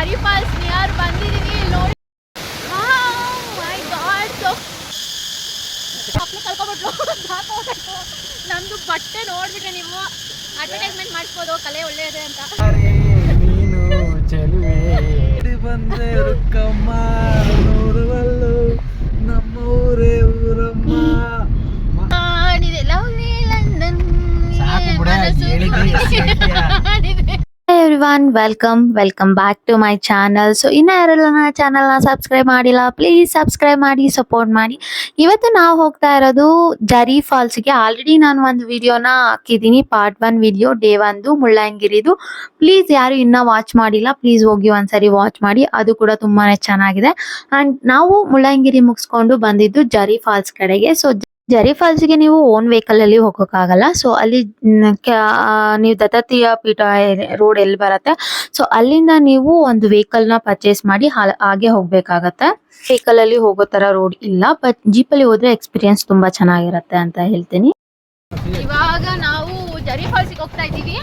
ಜರಿ falls near ಬಂದಿದ್ದೀನಿ ಇಲ್ಲಿ ನೋಡಿ ಮೈ ಗಾಡ್ ಸೊ. ನಮ್ದು ಬಟ್ಟೆ ನೋಡ್ಬಿಟ್ರೆ ನೀವು ಅಡ್ವರ್ಟೈಸ್ಮೆಂಟ್ ಮಾಡಿಸ್ಬೋದು ಕಲೆ ಒಳ್ಳೆಯದೇ ಅಂತ. ಬಂದೆ ರುಕ್ಕಮ್ಮ ನೋಡುವಲ್ಲು ನಮ್ಮ ಊರೇ ಊರಮ್ಮ. ಲಂಡನ್ ಸಾಕು ಬಿಡೆ, ಹೇಳ್ತೀಯ? Everyone welcome welcome back to my channel so ಇನ್ನ ಯಾರೆಲ್ಲ ನನ್ನ ಚಾನಲ್ನ ಸಬ್ಸ್ಕ್ರೈಬ್ ಮಾಡಿಲ್ಲ ಪ್ಲೀಸ್ ಸಬ್ಸ್ಕ್ರೈಬ್ ಮಾಡಿ ಸಪೋರ್ಟ್ ಮಾಡಿ. ಇವತ್ತು ನಾವು ಹೋಗ್ತಾ ಇರೋದು ಜರಿ ಫಾಲ್ಸ್ಗೆ ಆಲ್ರೆಡಿ ನಾನು ಒಂದು ವಿಡಿಯೋನ ಹಾಕಿದ್ದೀನಿ ಪಾರ್ಟ್ ಒನ್ ವಿಡಿಯೋ ಡೇ ಒಂದು ಮುಳ್ಳಂಗಿರಿದು ಪ್ಲೀಸ್ ಯಾರು ಇನ್ನೂ ವಾಚ್ ಮಾಡಿಲ್ಲ ಪ್ಲೀಸ್ ಹೋಗಿ ಒಂದ್ಸರಿ ವಾಚ್ ಮಾಡಿ. ಅದು ಕೂಡ ತುಂಬಾನೇ ಚೆನ್ನಾಗಿದೆ. ಆ್ಯಂಡ್ ನಾವು ಮುಳ್ಳಂಗಿರಿ ಮುಗಿಸ್ಕೊಂಡು ಬಂದಿದ್ದು ಜರಿ ಫಾಲ್ಸ್ ಕಡೆಗೆ. ಸೊ ಜರಿ ಫಾಲ್ಸ್ಗೆ ನೀವು ಓನ್ ವೆಹಿಕಲಲ್ಲಿ ಹೋಗೋಕ್ಕಾಗಲ್ಲ. ಸೊ ಅಲ್ಲಿ ನೀವು ದತ್ತತಿಯ ಪೀಠ ರೋಡ್ ಎಲ್ಲಿ ಬರುತ್ತೆ? ಸೊ ಅಲ್ಲಿಂದ ನೀವು ಒಂದು ವೆಹಿಕಲ್ನ ಪರ್ಚೇಸ್ ಮಾಡಿ ಹಾಗೆ ಹೋಗ್ಬೇಕಾಗತ್ತೆ. ವೆಹಿಕಲ್ ಅಲ್ಲಿ ಹೋಗೋ ಥರ ರೋಡ್ ಇಲ್ಲ ಬಟ್ ಜೀಪ್ ಅಲ್ಲಿ ಹೋದ್ರೆ ಎಕ್ಸ್ಪೀರಿಯನ್ಸ್ ತುಂಬಾ ಚೆನ್ನಾಗಿರುತ್ತೆ ಅಂತ ಹೇಳ್ತೀನಿ. ಇವಾಗ ನಾವು ಜರಿ ಫಾಲ್ಸಿಗೆ ಹೋಗ್ತಾ ಇದ್ದೀವಿ.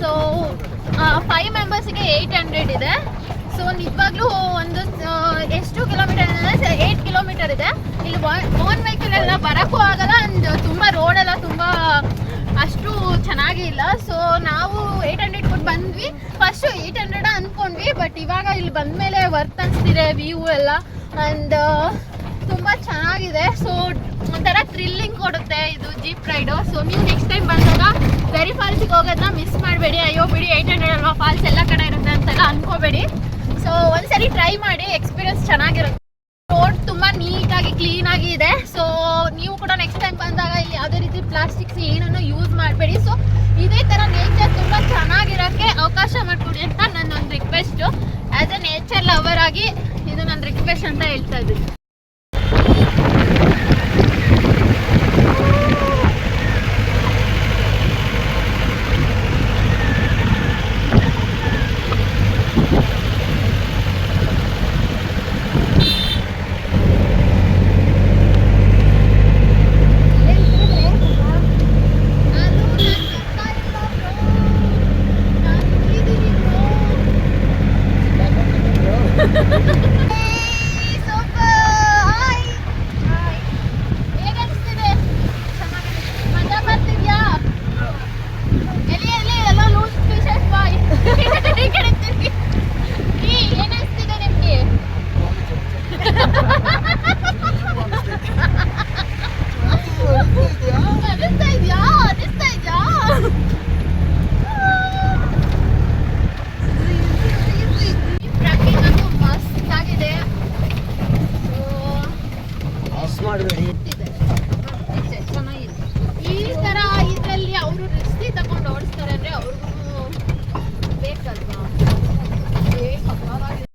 ಸೊ ಫೈವ್ ಮೆಂಬರ್ಸ್ಗೆ ಏಯ್ಟ್ ಹಂಡ್ರೆಡ್ ಇದೆ. ಸೊ ನಿಜವಾಗ್ಲೂ ಒಂದು ಎಷ್ಟು ಕಿಲೋಮೀಟರ್ ಅಂದರೆ ಏಯ್ಟ್ ಕಿಲೋಮೀಟರ್ ಇದೆ. ಇಲ್ಲಿ ಓನ್ ವೆಹಿಕಲ್ ಎಲ್ಲ ಬರೋಕ್ಕೂ ಆಗಲ್ಲ ಅಂಡ್ ತುಂಬ ರೋಡೆಲ್ಲ ತುಂಬ, ಅಷ್ಟು ಚೆನ್ನಾಗಿ ಇಲ್ಲ. ಸೊ ನಾವು ಏಯ್ಟ್ ಹಂಡ್ರೆಡ್ ಕೊಟ್ಟು ಬಂದ್ವಿ. ಫಸ್ಟು ಏಯ್ಟ್ ಹಂಡ್ರೆಡ್ ಅಂದ್ಕೊಂಡ್ವಿ ಬಟ್ ಇವಾಗ ಇಲ್ಲಿ ಬಂದಮೇಲೆ ವರ್ತ್ ಅನಿಸ್ತಿದೆ ವ್ಯೂ ಎಲ್ಲ. ಆ್ಯಂಡ್ ತುಂಬ ಚೆನ್ನಾಗಿದೆ. ಸೊ ಒಂಥರ ಥ್ರಿಲ್ಲಿಂಗ್ ಕೊಡುತ್ತೆ ಇದು ಜೀಪ್ ರೈಡು ಸೊ ನೀವು ನೆಕ್ಸ್ಟ್ ಟೈಮ್ ಬಂದಾಗ ವೆರಿ ಫಾಲ್ಸಿಗೆ ಹೋಗೋದನ್ನ ಮಿಸ್ ಮಾಡಬೇಡಿ. ಅಯ್ಯೋ ಬಿಡಿ ಏಯ್ಟ್ ಹಂಡ್ರೆಡ್ ಅಲ್ವಾ? ಫಾಲ್ಸ್ ಎಲ್ಲ ಕಡೆ ಇರುತ್ತೆ ಅಂತೆಲ್ಲ ಅನ್ಕೋಬೇಡಿ. ಸೊ ಒಂದ್ಸರಿ ಟ್ರೈ ಮಾಡಿ ಎಕ್ಸ್ಪೀರಿಯನ್ಸ್ ಚೆನ್ನಾಗಿರುತ್ತೆ. ರೋಡ್ ತುಂಬಾ ನೀಟಾಗಿ ಕ್ಲೀನ್ ಆಗಿ ಇದೆ. ಸೊ ನೀವು ಕೂಡ ನೆಕ್ಸ್ಟ್ ಟೈಮ್ ಬಂದಾಗ ಇಲ್ಲಿ ಯಾವುದೇ ರೀತಿ ಪ್ಲಾಸ್ಟಿಕ್ಸ್ ಏನನ್ನು ಯೂಸ್ ಮಾಡಬೇಡಿ. ಸೊ ಇದೇ ತರ ನೇಚರ್ ತುಂಬಾ ಚೆನ್ನಾಗಿರೋಕ್ಕೆ ಅವಕಾಶ ಮಾಡಿಕೊಡಿ ಅಂತ ನನ್ನ ಒಂದು request as a nature lover ಆಗಿ ಇದು ನನ್ನ ರಿಕ್ವೆಸ್ಟ್ ಅಂತ ಹೇಳ್ತಾ ಇದ್ದೀನಿ ಏನಿಸ್ತಿದೆ ನಿಮ್ಗೆ ಅನಿಸ್ತಾ ಇದ್ಯಾ ಅನಿಸ್ತಾ ಇದ್ಯಾ ಟ್ರಕ್ಕಿಂಗ್ ಅಂತೂ ಮಸ್ತ್ ಆಗಿದೆ So, ಮಾಡಬೇಡಿ ಇದೆ. ಇದೆ, ಚೆನ್ನಾಗಿದೆ. ಈ ತರ ಇದ್ರಲ್ಲಿ ಅವರು ರಿಸ್ಕಿ ತಗೊಂಡು ಓಡಿಸ್ತಾರೆ ಅಂದ್ರೆ ಅವ್ರಿಗೂ ಬೇಕಲ್ವಾ ಏ, ಸಖತ್ತಾಗಿದೆ.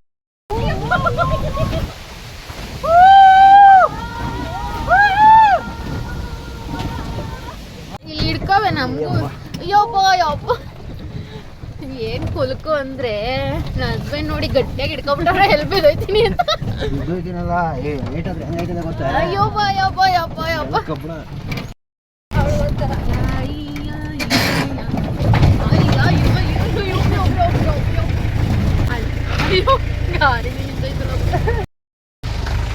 ಇಲ್ಲಿ ಹಿಡ್ಕೋವೆ ನಮಗೂ ಅಯ್ಯೋಪ್ಪ ಯಪ್ಪ ಏನ್ ಕುಲ್ಕು ಅಂದ್ರೆ? ನನ್ನ ಹಸ್ಬೆಂಡ್ ನೋಡಿ ಗಟ್ಟಿಯಾಗಿ ಇಟ್ಕೊಂಡ್ರೆ ಹೆಲ್ಪ್ ಬಿದ್ದೋಯ್ತೀನಿ ಅಂತ. ಅಯ್ಯೋ ಆಯ್ತದೆ ಗೊತ್ತಾ? ಅಯ್ಯೋಪ್ಪ ಯಪ್ಪ ಯಪ್ಪ ಯಪ್ಪ ಕಬ್ಬಣ ಅವ್ಳು ಒಂಥರ ಅಯ್ಯ, ಅಯ್ಯ, ಅಯ್ಯ, ಅಯ್ಯ, ಅಯ್ಯೋ, ಅಯ್ಯೋ, ಅಯ್ಯೋ, ಅಯ್ಯೋ, ಅಯ್ಯೋ. ಅಯ್ಯೋ, ಗಾಡಿನೇ ನಿಂತೋಯ್ತಲ್ಲ.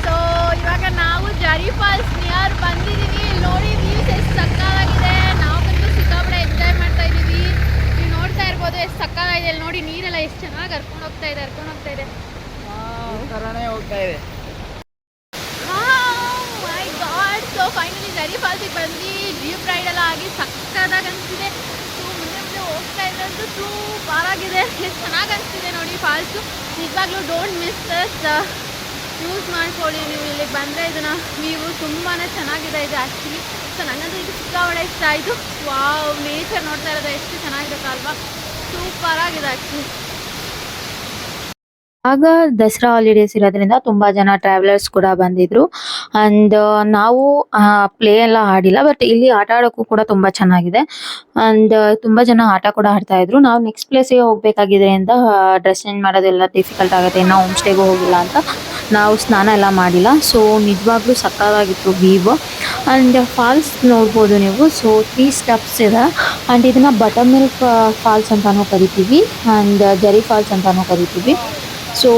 ಸೊ ಇವಾಗ ನಾವು ಜರಿ ಫಾಲ್ಸ್ ನಿಯರ್ ಬಂದಿದ್ದೀವಿ ಇಲ್ಲಿ ನೋಡಿ ವ್ಯೂಸ್ ಎಷ್ಟು ಸಕ್ಕತ್ತಾಗಿದೆ ನಾವಂತೂ ಸಿಕ್ಕಾಪಟ್ಟೆ ಎಂಜಾಯ್ ಮಾಡ್ತಾ ಇದ್ದೀವಿ ನೀವು ನೋಡ್ತಾ ಇರ್ಬೋದು ಎಷ್ಟು ಸಕ್ಕತ್ತಾಗಿದೆ ಇಲ್ಲಿ ನೋಡಿ ನೀರೆಲ್ಲ ಎಷ್ಟು ಚೆನ್ನಾಗಿ ಹರ್ಕೊಂಡು ಹೋಗ್ತಾ ಇದೆ ಹರ್ಕೊಂಡು ಹೋಗ್ತಾ ಇದೆ. ಥರನೇ ಹೋಗ್ತಾ ಇದೆ. ಮೈ ಗಾಡ್ ಸೊ ಫೈನಲಿ ಜರಿ ಫಾಲ್ಸಿಗೆ ಬಂದು ಜೀಪ್ ರೈಡ್ ಎಲ್ಲ ಆಗಿ ಸಕ್ಕತ್ತಾಗಿ ಅನಿಸ್ತಿದೆ. ಸೊ ಮುಂದೆ ಮುಂದೆ ಹೋಗ್ತಾ ಇದ್ದಂತೂ ಸೂಪರ್ ಆಗಿದೆ. ಎಷ್ಟು ಚೆನ್ನಾಗಿ ಅನಿಸ್ತಿದೆ ನೋಡಿ ಫಾಲ್ಸು ನಿಜವಾಗ್ಲೂ ಡೋಂಟ್ ಮಿಸ್ ದಸ್ ಯೂಸ್ ಮಾಡ್ಕೊಳ್ಳಿ ನೀವು ಇಲ್ಲಿಗೆ ಬಂದರೆ ಇದನ್ನು. ನೀವು ತುಂಬಾ ಚೆನ್ನಾಗಿದೆ ಇದು ಆ್ಯಕ್ಚುಲಿ ಸೊ ನನ್ನದು ಇದು ಸಿಕ್ಕಾಪಟ್ಟೆ ಇಷ್ಟ ಆಯಿತು. ವಾವ್ ನೇಚರ್ ನೋಡ್ತಾ ಇರೋದು ಎಷ್ಟು ಚೆನ್ನಾಗಿರುತ್ತಲ್ವಾ. ಸೂಪರ್ ಆಗಿದೆ ಆ್ಯಕ್ಚುಲಿ ಆಗ ದಸರಾ ಹಾಲಿಡೇಸ್ ಇರೋದ್ರಿಂದ ತುಂಬಾ ಜನ ಟ್ರಾವೆಲರ್ಸ್ ಕೂಡ ಬಂದಿದ್ರು. ಅಂಡ್ ನಾವು ಪ್ಲೇ ಎಲ್ಲ ಆಡಿಲ್ಲ ಬಟ್ ಇಲ್ಲಿ ಆಟ ಆಡೋಕ್ಕೂ ಕೂಡ ತುಂಬಾ ಚೆನ್ನಾಗಿದೆ. ಅಂಡ್ ತುಂಬಾ ಜನ ಆಟ ಕೂಡ ಆಡ್ತಾ ಇದ್ರು. ನಾವು ನೆಕ್ಸ್ಟ್ ಪ್ಲೇಸ್ಗೆ ಹೋಗ್ಬೇಕಾಗಿದ್ರಿಂದ ಡ್ರೆಸ್ ಚೇಂಜ್ ಮಾಡೋದೆಲ್ಲ ಡಿಫಿಕಲ್ಟ್ ಆಗುತ್ತೆ. ಇನ್ನು ಹೋಮ್ ಸ್ಟೇಗೂ ಹೋಗಿಲ್ಲ ಅಂತ. ನಾವು ಸ್ನಾನ ಎಲ್ಲ ಮಾಡಿಲ್ಲ. ಸೊ ನಿಜವಾಗ್ಲೂ ಸಕ್ಕತ್ತಾಗಿತ್ತು ವೀವ್ ಅಂಡ್ ಫಾಲ್ಸ್ ನೋಡ್ಬೋದು ನೀವು. ಸೊ ತ್ರೀ ಸ್ಟೆಪ್ಸ್ ಇದೆ. ಅಂಡ್ ಇದನ್ನ ಬಟರ್ ಮಿಲ್ಕ್ ಫಾಲ್ಸ್ ಅಂತಾನೂ ಕರಿತೀವಿ. ಅಂಡ್ ಜರಿ ಫಾಲ್ಸ್ ಅಂತಾನೂ ಕರಿತೀವಿ. ಸೊ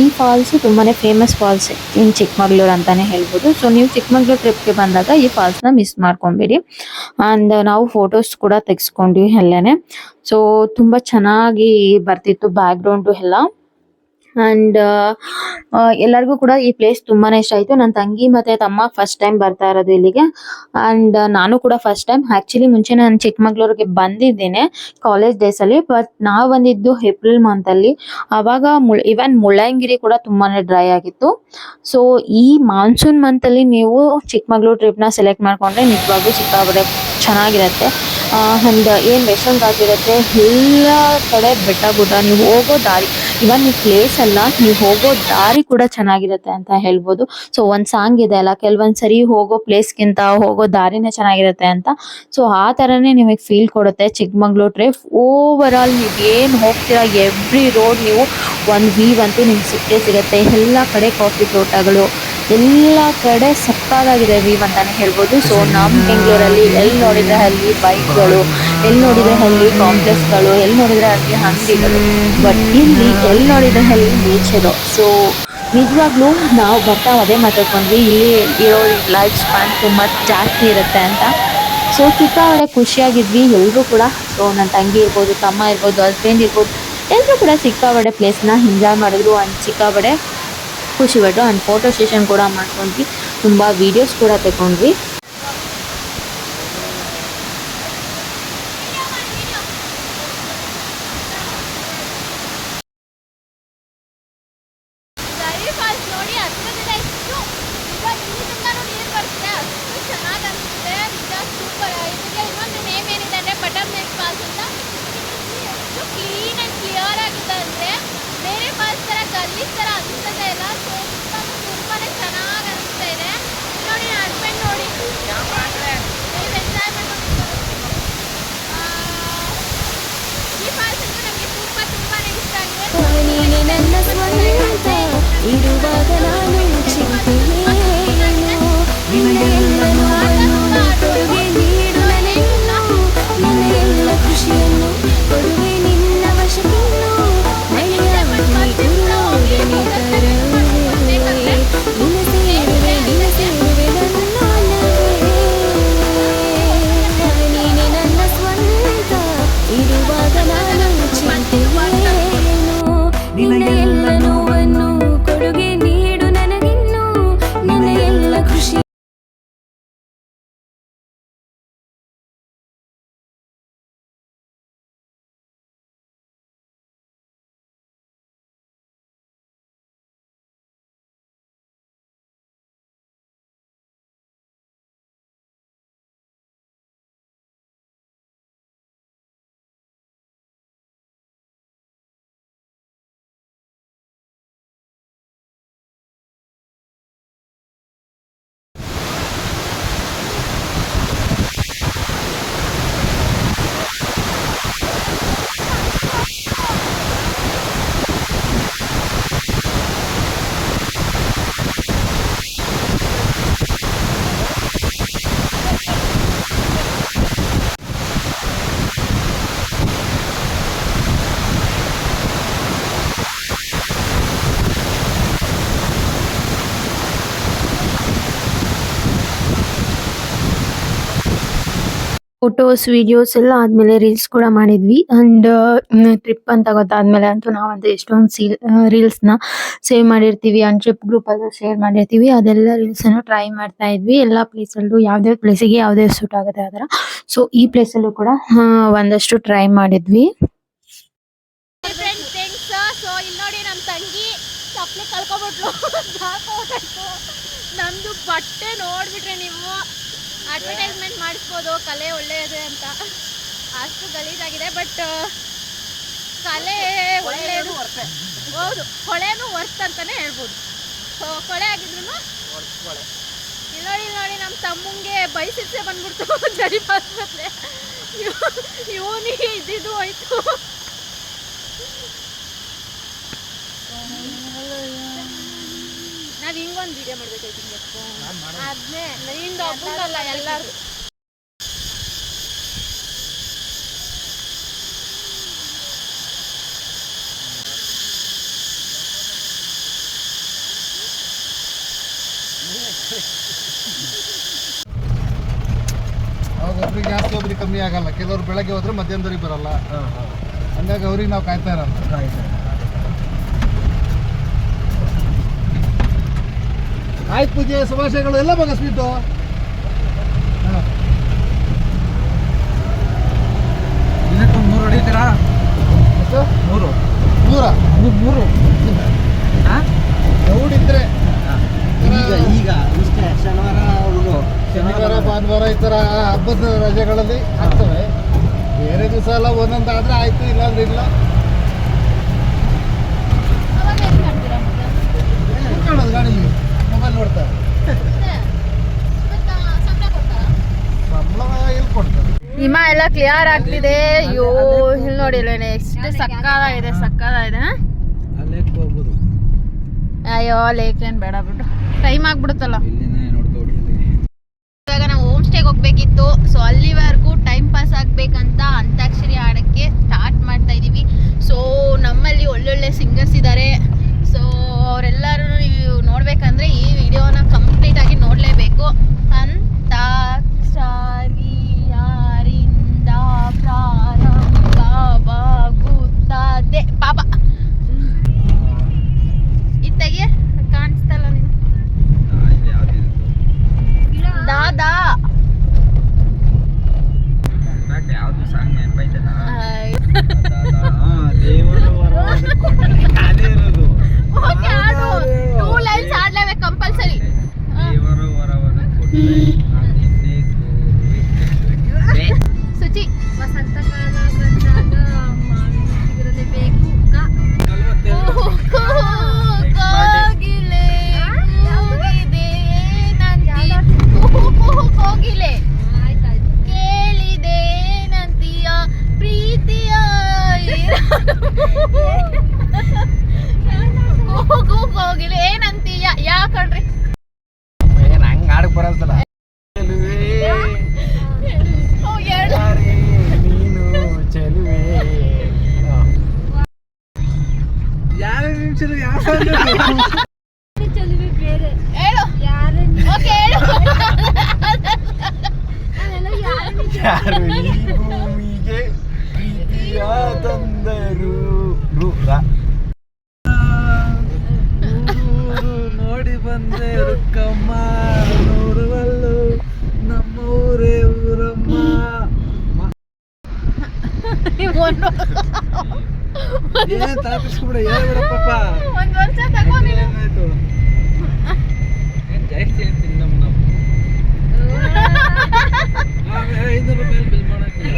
ಈ ಫಾಲ್ಸ್ ತುಂಬಾ ಫೇಮಸ್ ಫಾಲ್ಸ್ ಇನ್ ಚಿಕ್ಕಮಗಳೂರು ಅಂತಾನೆ ಹೇಳ್ಬೋದು. ಸೊ ನೀವು ಚಿಕ್ಕಮಗಳೂರು ಟ್ರಿಪ್ಗೆ ಬಂದಾಗ ಈ ಫಾಲ್ಸ್ನ ಮಿಸ್ ಮಾಡ್ಕೊಬೇಡಿ. ಆ್ಯಂಡ್ ನಾವು ಫೋಟೋಸ್ ಕೂಡ ತೆಗೆಸ್ಕೊಂಡ್ವಿ ಅಲ್ಲೇನೆ. ಸೊ ತುಂಬ ಚೆನ್ನಾಗಿ ಬರ್ತಿತ್ತು ಬ್ಯಾಕ್ಗ್ರೌಂಡು ಎಲ್ಲ. ಅಂಡ್ ಎಲ್ಲರಿಗೂ ಕೂಡ ಈ ಪ್ಲೇಸ್ ತುಂಬಾನೇ ಇಷ್ಟ ಆಯ್ತು. ನನ್ನ ತಂಗಿ ಮತ್ತೆ ತಮ್ಮ ಫಸ್ಟ್ ಟೈಮ್ ಬರ್ತಾ ಇರೋದು ಇಲ್ಲಿಗೆ. ಅಂಡ್ ನಾನು ಕೂಡ ಫಸ್ಟ್ ಟೈಮ್ ಆಕ್ಚುಲಿ ಮುಂಚೆ ನಾನು ಚಿಕ್ಕಮಗಳೂರಿಗೆ ಬಂದಿದ್ದೇನೆ ಕಾಲೇಜ್ ಡೇಸ್ ಅಲ್ಲಿ ಬಟ್ ನಾವು ಬಂದಿದ್ದು ಏಪ್ರಿಲ್ ಮಂತ್ ಅಲ್ಲಿ. ಅವಾಗ ಇವನ್ ಮುಳ್ಳಯ್ಯನಗಿರಿ ಕೂಡ ತುಂಬಾನೇ ಡ್ರೈ ಆಗಿತ್ತು. ಸೊ ಈ ಮಾನ್ಸೂನ್ ಮಂತ್ ಅಲ್ಲಿ ನೀವು ಚಿಕ್ಕಮಗಳೂರು ಟ್ರಿಪ್ನ ಸೆಲೆಕ್ಟ್ ಮಾಡ್ಕೊಂಡ್ರೆ ನಿಜವಾಗ್ಲೂ ಸಿಕ್ಕಾಪಟ್ಟೆ ಚೆನ್ನಾಗಿರತ್ತೆ. ಅಂಡ್ ಏನ್ ವೆಸ್ಟರ್ನ್ ಆಗಿರುತ್ತೆ, ಎಲ್ಲ ಕಡೆ ಬೆಟ್ಟ ಗುಡ್ಡ, ನೀವು ಹೋಗೋ ದಾರಿ. ಇವನ್ ಈ ಪ್ಲೇಸ್ ಅಲ್ಲ, ನೀವು ಹೋಗೋ ದಾರಿ ಕೂಡ ಚೆನ್ನಾಗಿರುತ್ತೆ ಅಂತ ಹೇಳ್ಬೋದು. ಸೊ ಒಂದ್ ಸಾಂಗ್ ಇದೆ ಅಲ್ಲ, ಕೆಲವೊಂದ್ ಸರಿ ಹೋಗೋ ಪ್ಲೇಸ್ಗಿಂತ ಹೋಗೋ ದಾರಿನೇ ಚೆನ್ನಾಗಿರುತ್ತೆ ಅಂತ. ಸೊ ಆ ತರನೇ ನಿಮಗೆ ಫೀಲ್ ಕೊಡುತ್ತೆ ಚಿಕ್ಕಮಂಗ್ಳೂರ್ ಟ್ರಿಪ್ ಓವರ್ ಆಲ್ ನೀವು ಏನ್ ಹೋಗ್ತೀರಾ ಎವ್ರಿ ರೋಡ್ ನೀವು ಒಂದ್ ವೀವ್ ಅಂತೂ ನಿಮ್ಗೆ ಸಿಕ್ಕೇ ಸಿಗುತ್ತೆ. ಎಲ್ಲ ಕಡೆ ಕಾಫಿ ತೋಟಗಳು ಎಲ್ಲ ಕಡೆ ಸಕ್ಕತ್ತಾಗಿದೆ ವೀವ್ ಅಂತಾನೆ ಹೇಳ್ಬೋದು. ಸೊ ನಮ್ಮ ಬೆಂಗಳೂರಲ್ಲಿ ಎಲ್ಲಿ ನೋಡಿದ್ರೆ ಅಲ್ಲಿ ಬೈಕ್ಗಳು ಎಲ್ಲಿ ನೋಡಿದ್ರೆ ಅಲ್ಲಿ ಕಾಂಪ್ಲೆಕ್ಸ್ಗಳು ಎಲ್ಲಿ ನೋಡಿದ್ರೆ ಅಲ್ಲಿ ಅಂಗಡಿಗಳು ಬಟ್ ಇಲ್ಲಿ ಎಲ್ಲಿ ನೋಡಿದ್ರೆ ಅಲ್ಲಿ ನೇಚರು ಸೊ ನಿಜವಾಗ್ಲೂ ನಾವು ಬರ್ತಾ ಅದೇ ಮಾತಾಡ್ಕೊಂಡ್ವಿ. ಇಲ್ಲಿ ಇರೋ ಲೈಫ್ ಸ್ಪ್ಯಾನ್ ತುಂಬ ಜಾಸ್ತಿ ಇರುತ್ತೆ ಅಂತ. ಸೊ ಸಿಕ್ಕಾಪಟ್ಟೆ ಖುಷಿಯಾಗಿದ್ವಿ. ಎಲ್ಲರೂ ಕೂಡ ಸೊ ನನ್ನ ತಂಗಿ ಇರ್ಬೋದು, ತಮ್ಮ ಇರ್ಬೋದು ಹಸ್ಬೆಂಡ್ ಇರ್ಬೋದು ಎಲ್ಲರೂ ಕೂಡ ಸಿಕ್ಕಾಪಟ್ಟೆ ಪ್ಲೇಸ್ನ ಎಂಜಾಯ್ ಮಾಡಿದ್ರು. ಅಂಡ್ ಸಿಕ್ಕಾಪಟ್ಟೆ ಖುಷಿ ಪಟ್ಟು ಆ್ಯಂಡ್ ಫೋಟೋ ಸೆಷನ್ ಕೂಡ ಮಾಡ್ಕೊಂಡ್ವಿ. ತುಂಬ ವೀಡಿಯೋಸ್ ಕೂಡ ತಗೊಂಡ್ವಿ ಜರಿ ಫಾಲ್ಸ್ ನೋಡಿ ಹತ್ರದಿಂದ ಎಷ್ಟು ಈಗ ಇಲ್ಲಿಂದನೂ ನೀರು ಬರುತ್ತೆ ಅಷ್ಟು ಚೆನ್ನಾಗಿ ಅನಿಸುತ್ತೆ ನಿಜ ಸೂಪರ್ ಇದಕ್ಕೆ ಇನ್ನೊಂದು ನೇಮ್ ಏನಿದೆ ಅಂದರೆ ಬಟರ್ ಮಿಲ್ಕ್ ಫಾಲ್ಸ್ ಅಂತ ಇಲ್ಲಿ ಎಷ್ಟು ಕ್ಲೀನ್ ಆ್ಯಂಡ್ ಕ್ಲಿಯರ್ ಆಗಿದೆ ಅಂದರೆ ಬೇರೆ ಫಾಲ್ಸ್ ಥರ ಅನಿಸೋದೇ ಇಲ್ಲ ಸೊ ತುಂಬಾ ಚೆನ್ನಾಗಿ ಅನಿಸ್ತಾ ಇದೆ. ನೋಡಿ ನನ್ನ ಹಸ್ಬೆಂಡ್ ನೋಡಿ ನೀವು ಎಂಜಾಯ್ ಮಾಡ್ಕೊಂಡು ಈ ಫಾಲ್ಸ್ ಅಂತೂ ನಮಗೆ ತುಂಬ ತುಂಬಾ ಇಷ್ಟ ಆಗಿದೆ. ನೀನೆ ಇರುವಾಗ ನಾನು ಚಿಂತೆಯೇನು ಫೋಟೋಸ್ ವಿಡಿಯೋಸ್ ಎಲ್ಲ ಆದ್ಮೇಲೆ ರೀಲ್ಸ್ ಕೂಡ ಮಾಡಿದ್ವಿ. ಅಂಡ್ ಟ್ರಿಪ್ ಅಂತ ಗೊತ್ತಾದ್ಮೇಲೆ ಅಂತೂ ನಾವಂತೂ ಎಷ್ಟೊಂದು ರೀಲ್ಸ್ನ ಸೇವ್ ಮಾಡಿರ್ತೀವಿ. ಅಂಡ್ ಟ್ರಿಪ್ ಗ್ರೂಪ್ ಅಲ್ಲೂ ಶೇರ್ ಮಾಡಿರ್ತೀವಿ. ಅದೆಲ್ಲ ರೀಲ್ಸ್ ಅನ್ನು ಟ್ರೈ ಮಾಡ್ತಾ ಇದ್ವಿ. ಎಲ್ಲ ಪ್ಲೇಸ್ ಅಲ್ಲೂ ಯಾವ್ದೇ ಪ್ಲೇಸಿಗೆ ಯಾವ್ದೇ ಸೂಟ್ ಆಗುತ್ತೆ ಅದರ ಸೊ ಈ ಪ್ಲೇಸ್ ಅಲ್ಲೂ ಕೂಡ ಒಂದಷ್ಟು ಟ್ರೈ ಮಾಡಿದ್ವಿ. ನಮ್ದು ಬಟ್ಟೆ ನೋಡ್ಬಿಟ್ರೆ ನೀವು. ಅಡ್ವರ್ಟೈಸ್ಮೆಂಟ್ ಮಾಡಿಸ್ಬೋದು, ಕಲೆ ಒಳ್ಳೆಯದೇ ಅಂತ. ಅಷ್ಟು ಗಲೀಜಾಗಿದೆ ಬಟ್ ಕಲೆ ಒಳ್ಳೆಯದು. ಹೌದು, ಕೊಳೆನೂ ವರ್ತ್ ಅಂತಾನೆ ಹೇಳ್ಬೋದು. ಕೊಳೆ ಆಗಿದ್ರು ಇಲ್ಲಿ ನೋಡಿ ಇಲ್ಲಿ ನೋಡಿ ನಮ್ಮ ತಮ್ಮಂಗೆ ಬೈಸಿಪ್ಸೆ ಬಂದ್ಬಿಡ್ತು. ಜರಿ ಆಸ್ಪತ್ರೆ ಇವನಿಗೆ ಇದ್ದಿದ್ದು ಹೋಯ್ತು. ನಾವು ಹಿಂಗೊಂದು ವಿಡಿಯೋ ಮಾಡ್ಬೇಕಾಯ್ತು ಅದನ್ನೇ ನಿಂದು ಒಬ್ಬಂದಲ್ಲ ಎಲ್ಲರೂ ಅವಾಗ ಒಬ್ರಿಗೆ ಜಾಸ್ತಿ ಒಬ್ರಿಗೆ ಕಮ್ಮಿ ಆಗಲ್ಲ. ಕೆಲವರು ಬೆಳಗ್ಗೆ ಹೋದ್ರೆ ಮಧ್ಯಾಹ್ನದವ್ರಿಗೆ ಬರಲ್ಲ. ಹಂಗಾಗಿ ಅವ್ರಿಗೆ ನಾವು ಕಾಯ್ತಾ ಇರಲ್ಲ ಆಯ್ತು ಪೂಜೆ ಶುಭಾಶಯಗಳು ಎಲ್ಲ ಬಗಸ್ಬಿಟ್ಟು ಸ್ವೀಟು ಮೂರು ಹೊಡಿತೀರಾ? ಮೂರು. ನೂರ ಮೂರು ಗೌಡಿದ್ರೆ ಈಗ ಈಗ ಇಷ್ಟೇ ಶನಿವಾರ ಅವರು ಶನಿವಾರ ಭಾನುವಾರ ಈ ಥರ ಹಬ್ಬದ ರಜೆಗಳಲ್ಲಿ ಆಗ್ತವೆ. ಬೇರೆ ದಿವಸ ಎಲ್ಲ ಒಂದೊಂದು ಆದ್ರೆ ಆಯ್ತು ಇಲ್ಲಾಂದ್ರೆ ಇಲ್ಲ. ಮೊಬೈಲ್ ನೋಡ್ತಾರೆ ಹಿಮ ಎಲ್ಲ ಕ್ಲಿಯರ್ ಆಗ್ತಿದೆ. ಅಯ್ಯೋ ಇಲ್ಲಿ ನೋಡಿ ಎಷ್ಟು ಸಕ್ಕದಾಗಿದೆ ಸಕ್ಕದಾಗಿದೆ ಸಕ್ಕದ ಇದೆ ಹೋಗ್ಬೋದು. ಅಯ್ಯೋ ಲೇಕ್ ಏನ್ ಬೇಡ ಬಿಡು. ಟೈಮ್ ಆಗ್ಬಿಡುತ್ತಲ್ಲ. ಇವಾಗ ನಾವು ಹೋಮ್ ಸ್ಟೇಗೆ ಹೋಗ್ಬೇಕಿತ್ತು. ಸೊ ಅಲ್ಲಿವರೆಗೂ ಟೈಮ್ ಪಾಸ್ ಆಗ್ಬೇಕಂತ ಅಂತಾಕ್ಷರಿ ಆಡಕ್ಕೆ ಸ್ಟಾರ್ಟ್ ಮಾಡ್ತಾ ಇದೀವಿ. ಸೊ ನಮ್ಮಲ್ಲಿ ಒಳ್ಳೊಳ್ಳೆ ಸಿಂಗರ್ಸ್ ಇದ್ದಾರೆ ಸೊ ಅವರೆಲ್ಲರೂ ನೀವು ನೋಡ್ಬೇಕಂದ್ರೆ ಈ ವಿಡಿಯೋನ ಕಂಪ್ಲೀಟ್ ಆಗಿ ನೋಡಲೇಬೇಕು. ಸುಚಿ ವಸಂತ ಕಾಲ ಬಂದಾಗ ಬೇಕು ಕೋಗಿಲೆ ಕೂಗಿದೆ ನಂತಿ ಕೋಗಿಲೆ ಕೇಳಿದೆ ನಂತಿಯ ಪ್ರೀತಿಯ ಕೂಗು ಕೋಗಿಲೆ ಏನಂತೀಯ ಯಾಕಣ್ರಿ ನೀನು ಚೆಲುವೆ ಯಾರ ನಿಮಿಷ ಯಾವ ಯಾರ ಈ ಭೂಮಿಗೆ ಪ್ರೀತಿಯ ತಂದರು? ನೋಡಿ ಬಂದೆ ರುಕ್ಕಮ್ಮ. ಏನ್ ತಾಪಿಸ್ಬಿಡ ಹೇಳ್ಬಿಡ ಪಾಪ. ಒಂದು ವರ್ಷ ತಗೋ ನೀನು. ಏನಾಯ್ತು? ಏನ್ ಜಾಸ್ತಿ ಹೇಳ್ತೀನಿ ನಮ್ಮ ನಾವು? ಆಮೇಲೆ ಐನೂರು ರೂಪಾಯಿ ಬಿಲ್ ಮಾಡಕ್ಕೆ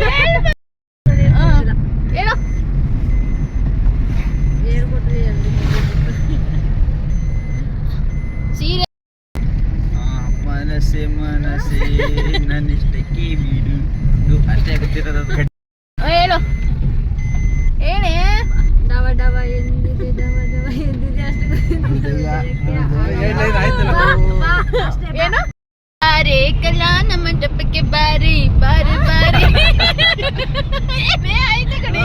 ಮನಸ್ಸೆ ಮನಸ್ಸೆ ನನ್ನಿಷ್ಟಕ್ಕೆ ಬಿಡು. ಇದು ಅಷ್ಟೇ ಗೊತ್ತಿರೋದು. ಬಾರೆ ಕಲ್ಯಾಣ ಮಂಟಪಕ್ಕೆ ಬಾರಿ ಬಾರಿ ಬಾರಿ ಏನೇ ಆಯ್ತು ಕಡೆ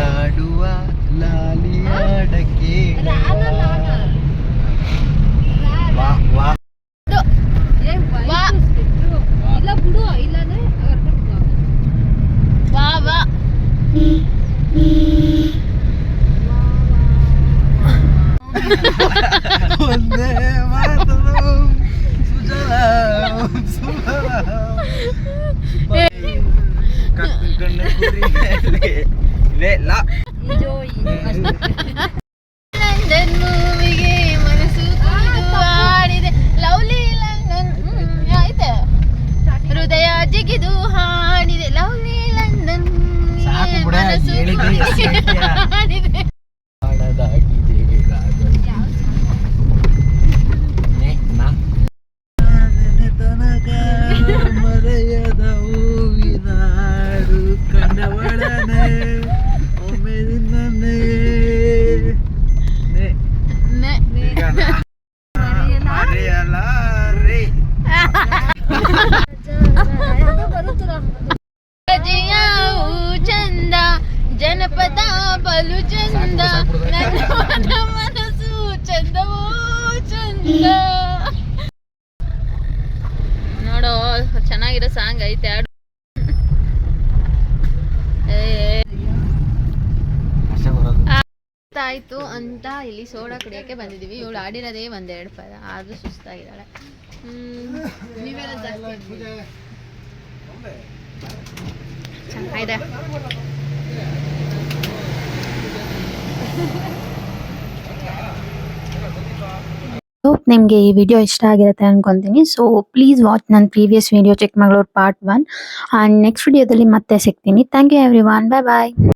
ಆಡುವ ಲಾಲಿಯಾಡಕ್ಕೆ ರಾನಲ್ಲ, ವಾ ಅಷ್ಟೇ. ಲಂಡನ್ ಮೂವಿಗೆ ಮನಸ್ಸು ಹಾಡಿದೆ ಲವ್ಲಿ ಲಂಡನ್ ಆಯ್ತು ಹೃದಯ ಜಿಗಿದು ಹಾಡಿದೆ ಲವ್ಲಿ ಲಂಡನ್ ಮನಸ್ಸು ಮರಯದ ಎಷ್ಟು ಕುಣಿದು ಹೇಳ್ತೀಯ? ಆಯ್ತು ಅಂತ ಇಲ್ಲಿ ಸೋಡಾ ಕುಡಿಯೋಕೆ ಬಂದಿದ್ದೀವಿ. ಇವಳು ಆಡಿರೋದೇ ಒಂದೆರಡು ಪದ, ಆದ್ರೂ ಸುಸ್ತಾಗಿದ್ದಾಳೆ. ನೀವೆಲ್ಲ ಜಾಸ್ತಿ ಹೋಪ್ ನಿಮಗೆ ಈ ವಿಡಿಯೋ ಇಷ್ಟ ಆಗಿರುತ್ತೆ ಅನ್ಕೊಂತೀನಿ. ಸೊ ಪ್ಲೀಸ್ ವಾಚ್ ನನ್ನ previous video check Chikkamagaluru part one and next ವಿಡಿಯೋದಲ್ಲಿ ಮತ್ತೆ ಸಿಗ್ತೀನಿ. Thank you everyone bye bye